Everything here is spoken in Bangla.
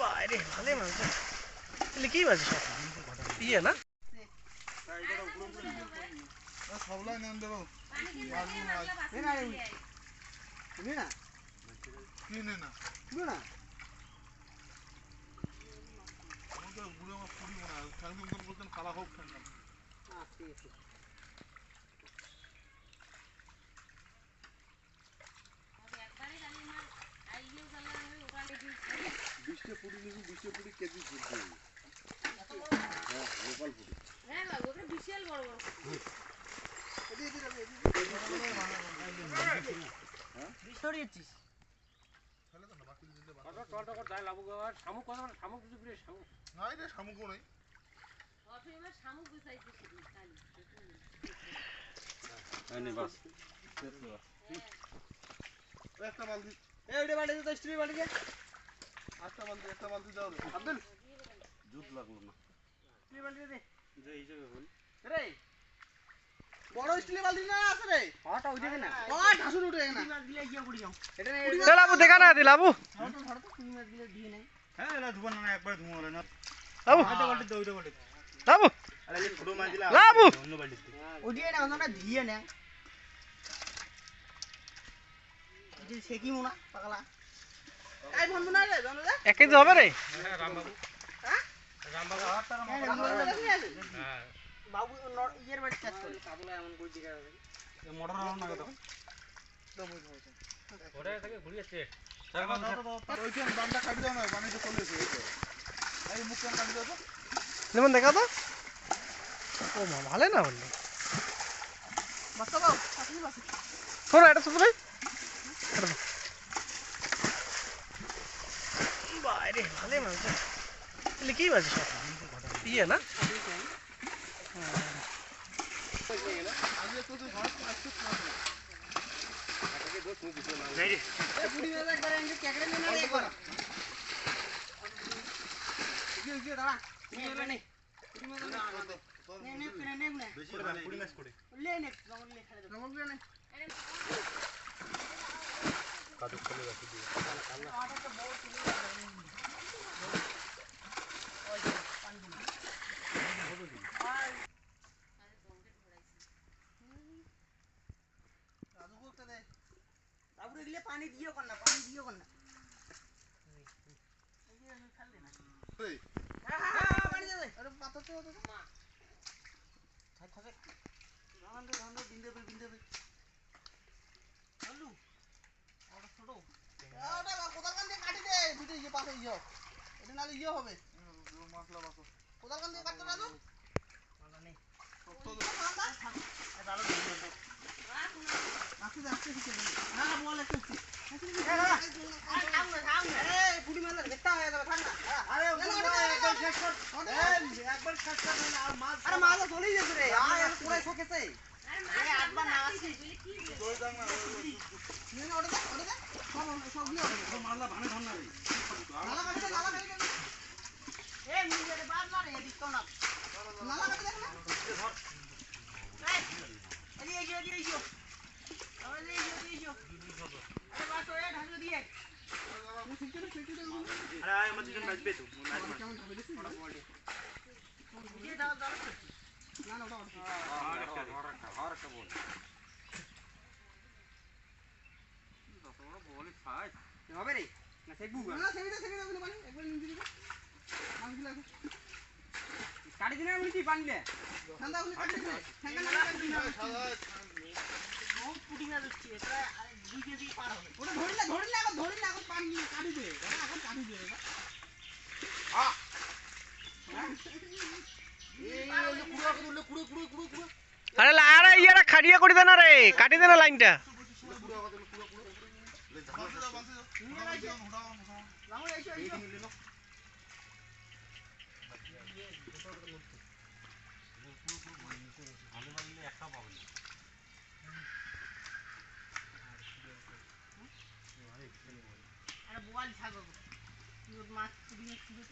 বাইরে ভালো মাছ তাহলে কি মাছ সব ইয়ে না সবলাই নেন দেবো কিনে না। আমাদের বুড়ো আমার পুরি নিবি কেজি ফুটবে হ্যাঁ লোকাল পুরি বিশাল বড় বড় সরিয়েছিস নাই রে শামুকও নেই শামুক গুছাইছে সেদিন কালি একটা বালতি এইটা বাড়িতে তো স্ত্রী বাড়িতে একটা বালতি একটা বালতি দাও আব্দুল। জুত লাগল না। স্ত্রী বাড়িতে দে যে হিসেবে বল। রে বড় স্টিলের বালতি না আছে রে? হটা ওই দেখে না। ও ঢাসুন উঠে না। মাছ দিলে গিয়ে পড়ি যাও। এটা নে লাবু দেখা না দিলাবু ধরো ধরো তো মাছ দিলে দিয়ে নেই। হ্যাঁ এলা ধুবা না একবার ধুমো রে না। লাবু। এটা বালতি দাও এটা বালতি। লাবু। আরে ছোট মাছ দিলা লাবু। অন্য বালতি ওই দিয়ে না ওনা দিয়ে না। যে সেকি মোনা পাগলা। এক কেজি হবে রে বাবু ন- ইয়ের বাড়ি কাজ করে পাগলা এমন করে দিকে মোটর রাউন্ড না কথা ওইখান বানটা কাটি দাও না পানিতে চলে এসে কাটি দাও তো যেমন দেখা তো। ও মা ভালো না বললি। বাবু শোনো এটা শুধু ভাই। বাইরে ভালো মাছ তাহলে কি মাছ সব ইয়ে না আজকে তো তুই পানি দিও কর না পানি দিও কর না ছোট ওটা দিয়ে কাটি দে দুটো ইয়ে পাশে এটা নালে ইয়ে হবে মশলা বাসো কোদাল কান দিয়ে কাটতে দাদু হয়ে আরে মাছ আরে মাছ চলেই যাবে রে আর পুরো শোকেছে নালা কাটতে দেখ না এই এই এই এই এই আরে এই এই এই আরে বাস ওই ঢাকা দিয়ে আরে আয় আমার দুজন বাজবে তো দিয়ে দাও দাও না না ওটা হবে রে? না সেই বুবা না সেই সেই না পানি একবার নিয়ে দিবি। মাছগুলো আছে। কাটি দিনা আমি কি পানি দে ঠান্ডা হলে কাটি দে ঠান্ডা না কাটি দিনা বহুত পুটি না দিচ্ছি এটা আরে দুই কেজি পার হবে। ওটা ধরিলে ধরিলে এখন ধরিলে এখন পানি কাটি দে। এখন কাটি দে আ। এই কুড়া কুড়া কুড়া কুড়া কুড়া কুড়া আরে আরে ইয়ারা খাড়িয়া করে দে না রে। কাটি দে না লাইনটা। একটা পাবেন আরে মাছ কুড়ি মাছ কুড়ি